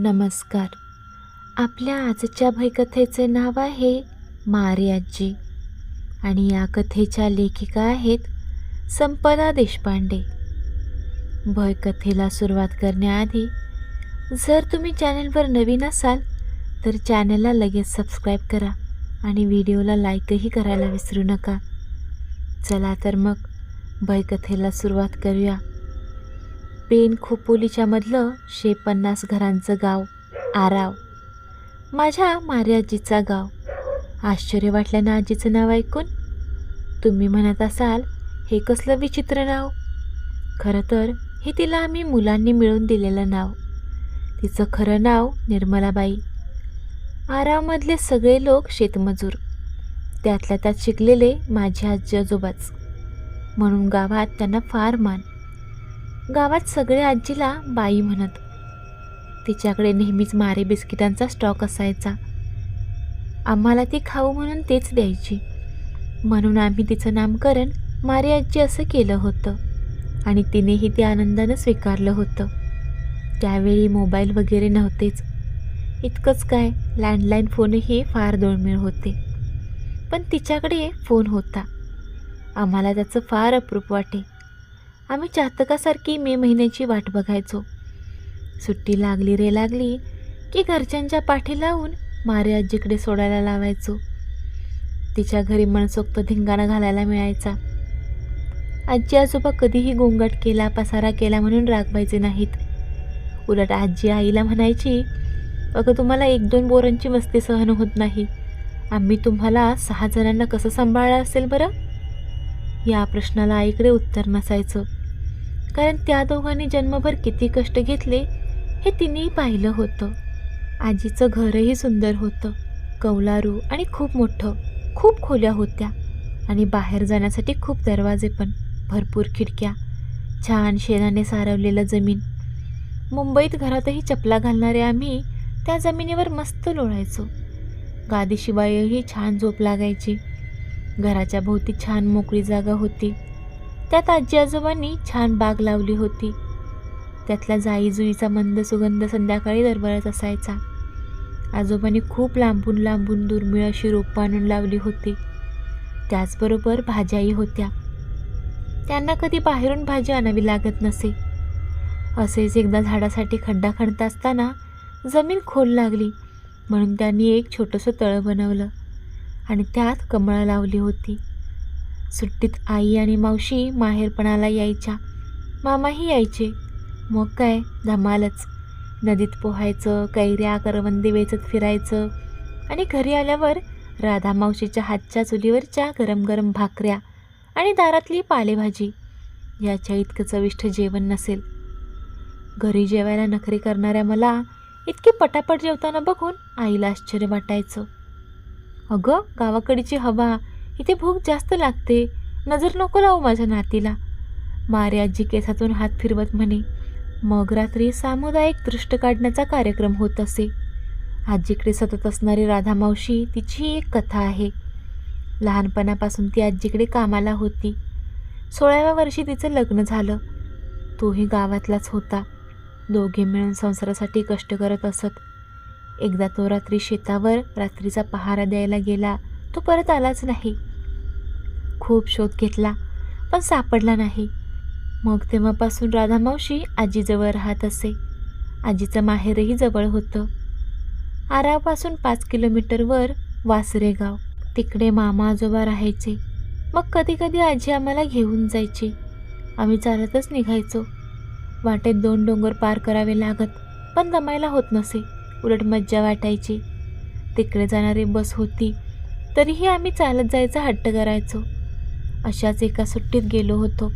नमस्कार. आपल्या आजच्या भयकथेचे नाव आहे मार्याजी. आणि या कथेच्या लेखिका आहेत संपदा देशपांडे. भयकथेला सुरुवात करण्याआधी जर तुम्ही चॅनलवर नवीन असाल तर चॅनलला लगेच सबस्क्राईब करा आणि व्हिडिओला लाईकही करायला विसरू नका. चला तर मग भयकथेला सुरुवात करूया. पेन खोपोलीच्या मधलं शे पन्नास घरांचं गाव आराव. माझ्या मार्याजीचा गाव. आश्चर्य वाटलं ना आजीचं नाव ऐकून? तुम्ही म्हणत असाल हे कसलं विचित्र नाव? खरं तर हे तिला आम्ही मुलांनी मिळून दिलेलं नाव. तिचं खरं नाव निर्मलाबाई. आरावमधले सगळे लोक शेतमजूर. त्यातल्या त्यात शिकलेले माझे आजी आजोबाच. म्हणून गावात त्यांना फार मान. गावात सगळे आजीला बाई म्हणत. तिच्याकडे नेहमीच मारे बिस्किटांचा स्टॉक असायचा. आम्हाला ती खाऊ म्हणून तेच द्यायची. म्हणून आम्ही तिचं नामकरण मारे आजी असं केलं होतं. आणि तिनेही ते आनंदानं स्वीकारलं होतं. त्यावेळी मोबाईल वगैरे नव्हतेच. इतकंच काय लँडलाईन फोनही फार दुर्मिळ होते. पण तिच्याकडे फोन होता. आम्हाला त्याचं फार अप्रूप वाटे. आम्ही चातकासारखी मे महिन्याची वाट बघायचो. सुट्टी लागली रे लागली की घरच्यांच्या पाठी लावून मारे आजीकडे सोडायला लावायचो. तिच्या घरी मनसोक्त धिंगाणा घालायला मिळायचा. आजी आजोबा कधीही गोंगाट केला पसारा केला म्हणून रागवायचे नाहीत. उलट आजी आईला म्हणायची अगं तुम्हाला एक दोन बोरांची मस्ती सहन होत नाही. आम्ही तुम्हाला सहा जणांना कसं सांभाळलं असेल बरं? या प्रश्नाला आईकडे उत्तर नसायचं. कारण त्या दोघांनी जन्मभर किती कष्ट घेतले हे तिनेही पाहिलं होतं. आजीचं घरही सुंदर होतं. कौलारू आणि खूप मोठं खूप खोल्या होत्या आणि बाहेर जाण्यासाठी खूप दरवाजे पण भरपूर खिडक्या छान शेणाने सारवलेलं जमीन. मुंबईत घरातही चपला घालणारे आम्ही त्या जमिनीवर मस्त लोळायचो. गादीशिवायही छान झोप लागायची. घराच्या भोवती छान मोकळी जागा होती. त्यात आजी आजोबांनी छान बाग लावली होती. त्यातला जाईजुईचा मंद सुगंध संध्याकाळी दरबारात असायचा. आजोबांनी खूप लांबून लांबून दुर्मिळ अशी रोपं आणून लावली होती. त्याचबरोबर भाज्याही होत्या. त्यांना कधी बाहेरून भाजी आणावी लागत नसे. असेच एकदा झाडासाठी खड्डा खणत असताना जमीन खोल लागली म्हणून त्यांनी एक छोटंसं तळं बनवलं आणि त्यात कमळं लावली होती. सुट्टीत आई आणि मावशी माहेरपणाला यायच्या. मामाही यायचे. मग काय? धमालच. नदीत पोहायचं कैऱ्या करवंदी वेचत फिरायचं आणि घरी आल्यावर राधा मावशीच्या हातच्या चुलीवरच्या गरम गरम भाकऱ्या आणि दारातली पालेभाजी. याच्या इतकं चविष्ट जेवण नसेल. घरी जेवायला नखरी करणाऱ्या मला इतकी पटापट जेवताना बघून आईला आश्चर्य वाटायचं. अगं गावाकडची हवा इथे भूक जास्त लागते. नजर नको लावू माझ्या नातीला. मारे आजी केसातून हात फिरवत म्हणे मग रात्री सामुदायिक दृष्ट काढण्याचा कार्यक्रम होत असे. आजीकडे सतत असणारी राधा मावशी तिची एक कथा आहे. लहानपणापासून ती आजीकडे कामाला होती. सोळाव्या वर्षी तिचं लग्न झालं. तोही गावातलाच होता. दोघे मिळून संसारासाठी कष्ट करत असत. एकदा तो रात्री शेतावर रात्रीचा पहारा द्यायला गेला तो परत आलाच नाही. खूप शोध घेतला पण सापडला नाही. मग तेव्हापासून राधा मावशी आजीजवळ राहत असे. आजीचं माहेरही जवळ होतं. आरापासून पाच किलोमीटरवर वासरे गाव. तिकडे मामा आजोबा राहायचे. मग कधी कधी आजी आम्हाला घेऊन जायची. आम्ही चालतच निघायचो. वाटेत दोन डोंगर पार करावे लागत पण दमायला होत नसे. उलट मज्जा वाटायची. तिकडे जाणारी बस होती तरीही आम्ही चालत जायचा हट्ट करायचो. अशाच एका सुट्टीत गेलो होतो.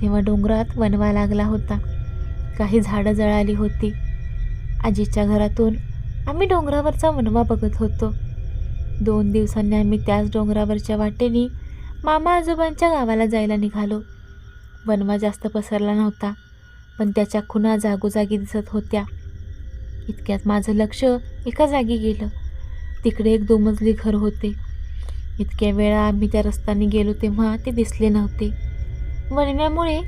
तेव्हा डोंगरात वनवा लागला होता. काही झाडं जळाली होती. आजीच्या घरातून आम्ही डोंगरावरचा वनवा बघत होतो. दोन दिवसांनी आम्ही त्याच डोंगरावरच्या वाटेने मामा आजोबांच्या गावाला जायला निघालो. वनवा जास्त पसरला नव्हता पण त्याच्या खुणा जागोजागी दिसत होत्या. इतक्यात माझं लक्ष एका जागी गेलं. तिकडे एक दोमजली घर होते. इतक्या वेळा आम्ही त्या रस्त्याने गेलो तेव्हा ते दिसले नव्हते. वणव्यामुळे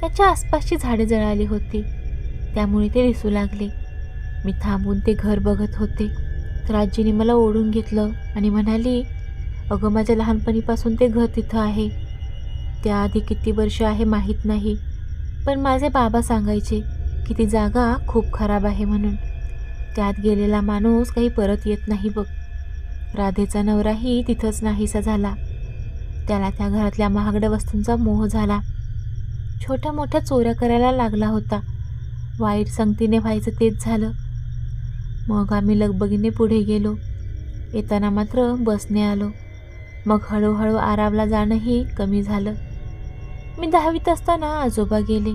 त्याच्या आसपासची झाडे जळाली होती. त्यामुळे ते दिसू लागले. मी थांबून ते घर बघत होते. तर आजीने मला ओढून घेतलं आणि म्हणाली अगं माझ्या लहानपणीपासून ते घर तिथं आहे. त्याआधी किती वर्ष आहे माहीत नाही. पण माझे बाबा सांगायचे की ती जागा खूप खराब आहे म्हणून. त्यात गेलेला माणूस काही परत येत नाही बघ. राधेचा नवराही तिथंच नाहीसा झाला. त्याला त्या घरातल्या महागड्या वस्तूंचा मोह झाला. छोट्या मोठ्या चोऱ्या करायला लागला होता. वाईट संगतीने व्हायचं तेच झालं. मग आम्ही लगबगीने पुढे गेलो. येताना मात्र बसने आलो. मग हळूहळू आरामला जाणंही कमी झालं. मी दहावीत असताना आजोबा गेले.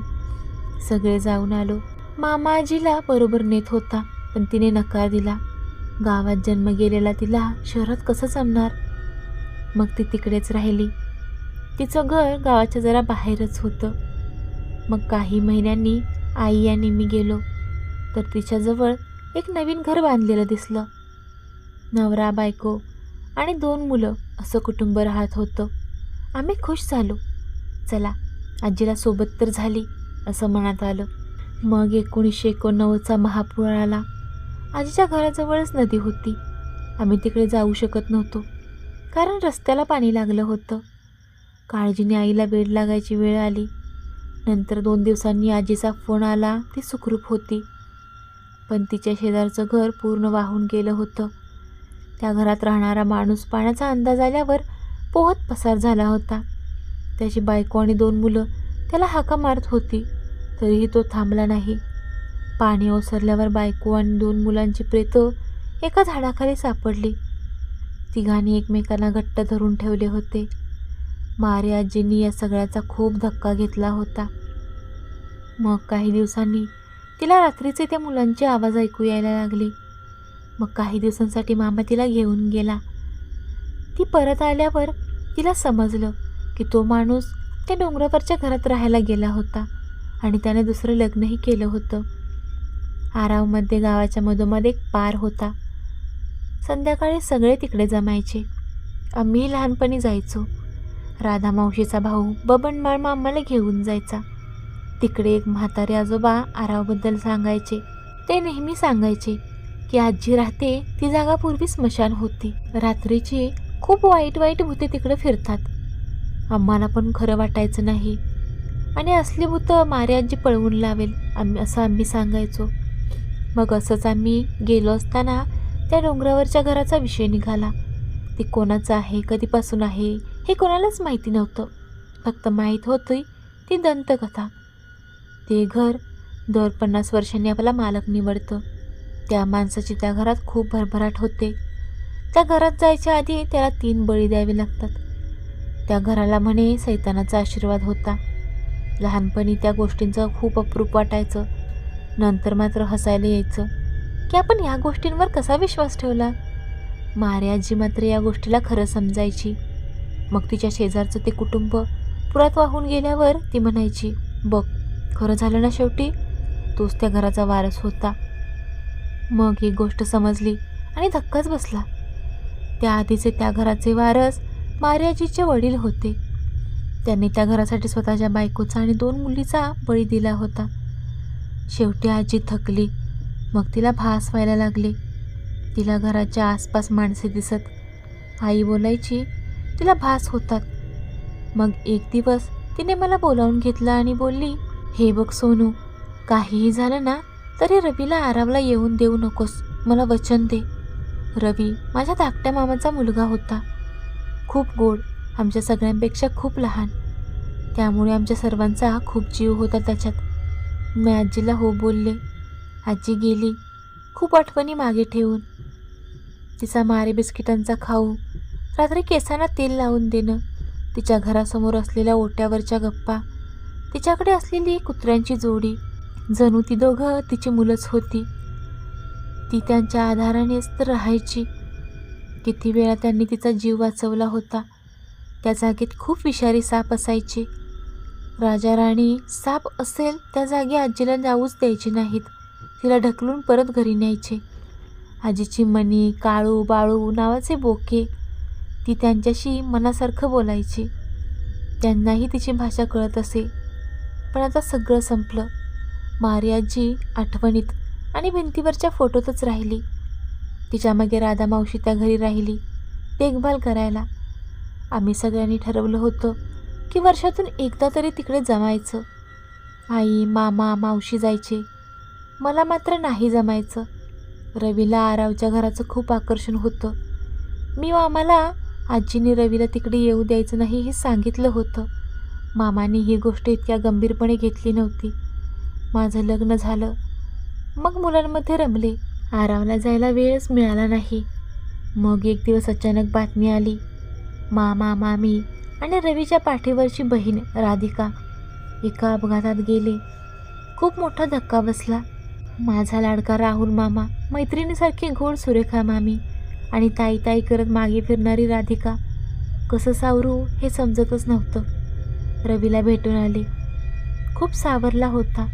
सगळे जाऊन आलो. मामाजीला बरोबर नेत होता पण तिने नकार दिला. गावात जन्म गेलेला तिला शहरात कसं जमणार? मग ती तिकडेच राहिली. तिचं घर गावाच्या जरा बाहेरच होतं. मग काही महिन्यांनी आई आणि मी गेलो. तर तिच्याजवळ एक नवीन घर बांधलेलं दिसलं. नवरा बायको आणि दोन मुलं असं कुटुंब राहत होतं. आम्ही खुश झालो. चला आजीला सोबत तर झाली असं मनात आलं. मग एकोणीसशे एकोणनव्वदचा महापूर आला. आजीच्या घराजवळच नदी होती. आम्ही तिकडे जाऊ शकत नव्हतो कारण रस्त्याला पाणी लागलं होतं. काळजीने आईला बेड लागायची वेळ आली. नंतर दोन दिवसांनी आजीचा फोन आला ती सुखरूप होती. पण तिच्या शेजारचं घर पूर्ण वाहून गेलं होतं. त्या घरात राहणारा माणूस पाण्याचा अंदाज आल्यावर पोहत पसार झाला होता. त्याची बायको आणि दोन मुलं त्याला हाका मारत होती तरीही तो थांबला नाही. पाणी ओसरल्यावर बायको आणि दोन मुलांची प्रेतं एका झाडाखाली सापडली. तिघांनी एकमेकांना घट्ट धरून ठेवले होते. मारे आजींनी या सगळ्याचा खूप धक्का घेतला होता. मग काही दिवसांनी तिला रात्रीचे त्या मुलांचे आवाज ऐकू यायला लागले. मग काही दिवसांसाठी मामा तिला घेऊन गेला. ती परत आल्यावर तिला समजलं की तो माणूस त्या डोंगरावरच्या घरात राहायला गेला होता आणि त्याने दुसरं लग्नही केलं होतं. आरावमध्ये गावाच्या मधोमध एक पार होता. संध्याकाळी सगळे तिकडे जमायचे. आम्ही लहानपणी जायचो. राधा मावशीचा भाऊ बबन मामा आम्हाला घेऊन जायचा. तिकडे एक म्हातारे आजोबा आरावबद्दल सांगायचे. ते नेहमी सांगायचे की आजी राहते ती जागा पूर्वी स्मशान होती. रात्रीची खूप वाईट वाईट भूते तिकडे फिरतात. आम्हाला पण खरं वाटायचं नाही. आणि असली भूतं मारे आजी पळवून लावेल आम्ही असं आम्ही सांगायचो. मग असंच आम्ही गेलो असताना त्या डोंगरावरच्या घराचा विषय निघाला. ते कोणाचं आहे कधीपासून आहे हे कोणालाच माहिती नव्हतं. फक्त माहीत होती ती दंतकथा. ते घर दर पन्नास वर्षांनी आपला मालक निवडतं. त्या माणसाची त्या घरात खूप भरभराट होते. त्या घरात जायच्या आधी त्याला तीन बळी द्यावे लागतात. त्या घराला म्हणे सैतानाचा आशीर्वाद होता. लहानपणी त्या गोष्टींचं खूप अप्रूप वाटायचं. नंतर मात्र हसायला यायचं. की आपण या गोष्टींवर कसा विश्वास ठेवला? मारे आजी मात्र या गोष्टीला खरं समजायची. मग तिच्या शेजारचं ते कुटुंब पुरात वाहून गेल्यावर ती म्हणायची बघ खरं झालं ना शेवटी? तोच त्या घराचा वारस होता. मग ही गोष्ट समजली आणि धक्काच बसला. त्याआधीचे त्या घराचे वारस मार्याजीचे वडील होते. त्यांनी त्या घरासाठी स्वतःच्या बायकोचा आणि दोन मुलीचा बळी दिला होता. शेवटी आजी थकली. मग तिला भास व्हायला लागली. तिला घराच्या आसपास माणसे दिसत. आई बोलायची तिला भास होतात. मग एक दिवस तिने मला बोलावून घेतलं आणि बोलली हे बघ सोनू काहीही झालं ना तरी रवीला आरावला येऊन देऊ नकोस. मला वचन दे. रवी माझ्या धाकट्या मामाचा मुलगा होता. खूप गोड आमच्या सगळ्यांपेक्षा खूप लहान. त्यामुळे आमच्या सर्वांचा खूप जीव होता त्याच्यात. मी आजीला हो बोलले. आजी गेली. खूप आठवणी मागे ठेवून. तिचा मारे बिस्किटांचा खाऊ रात्री केसांना तेल लावून देणं तिच्या घरासमोर असलेल्या ओट्यावरच्या गप्पा तिच्याकडे असलेली कुत्र्यांची जोडी जणू ती दोघं तिची मुलंच होती. ती त्यांच्या आधारानेच तर राहायची. किती वेळा त्यांनी तिचा जीव वाचवला होता. त्या जागेत खूप विषारी साप असायचे. राजा राणी साप असेल त्या जागी आजीला जाऊच द्यायचे नाहीत. तिला ढकलून परत घरी न्यायचे. आजीची मणी काळू बाळू नावाचे बोके ती त्यांच्याशी मनासारखं बोलायची. त्यांनाही तिची भाषा कळत असे. पण आता सगळं संपलं. मारी आजी आठवणीत आणि भिंतीवरच्या फोटोतच राहिली. तिच्यामागे राधा मावशी त्या घरी राहिली देखभाल करायला. आम्ही सगळ्यांनी ठरवलं होतं की वर्षातून एकदा तरी तिकडे जमायचं. आई मामा मावशी जायचे. मला मात्र नाही जमायचं. रवीला आरावच्या घराचं खूप आकर्षण होतं. मी मामाला आजीने रवीला तिकडे येऊ द्यायचं नाही हे सांगितलं होतं. मामाने ही गोष्ट इतक्या गंभीरपणे घेतली नव्हती. माझं लग्न झालं. मग मुलांमध्ये रमले. आरावला जायला वेळच मिळाला नाही. मग एक दिवस अचानक बातमी आली. मामा मामी आणि रवीच्या पाठीवरची बहीण राधिका एका अपघातात गेले. खूप मोठा धक्का बसला. माझा लाडका राहुल मामा मैत्रिणीसारखी गोड सुरेखा मामी आणि ताई ताई करत मागे फिरणारी राधिका कसं सावरू हे समजतच नव्हतं. रवीला भेटून आले. खूप सावरला होता.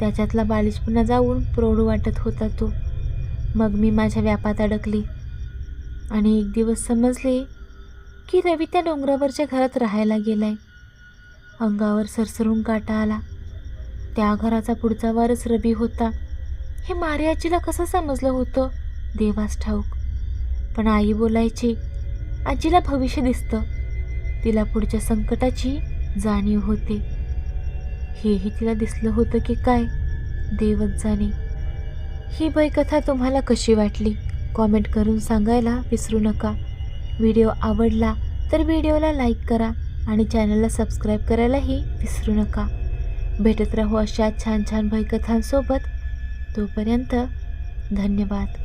त्याच्यातला बालिशपणा जाऊन प्रौढ वाटत होता तो. मग मी माझ्या व्यापात अडकले. आणि एक दिवस समजले की रवी त्या डोंगरावरच्या घरात राहायला गेलाय. अंगावर सरसरून काटा आला. त्या घराचा पुढचा वारच रवी होता. हे मारियाजीला कसं समजलं होतं? देवास ठाऊक. पण आई बोलायची आजीला भविष्य दिसतं. तिला पुढच्या संकटाची जाणीव होते. हेही तिला दिसलं होतं की काय? देवच जाणे. ही भयकथा तुम्हाला कशी वाटली? कॉमेंट करून सांगायला विसरू नका. व्हिडिओ आवडला तर व्हिडिओला लाईक करा आणि चॅनलला सबस्क्राईब करायलाही विसरू नका. भेटत राहू अशा छान छान भयकथांसोबत. तोपर्यंत धन्यवाद.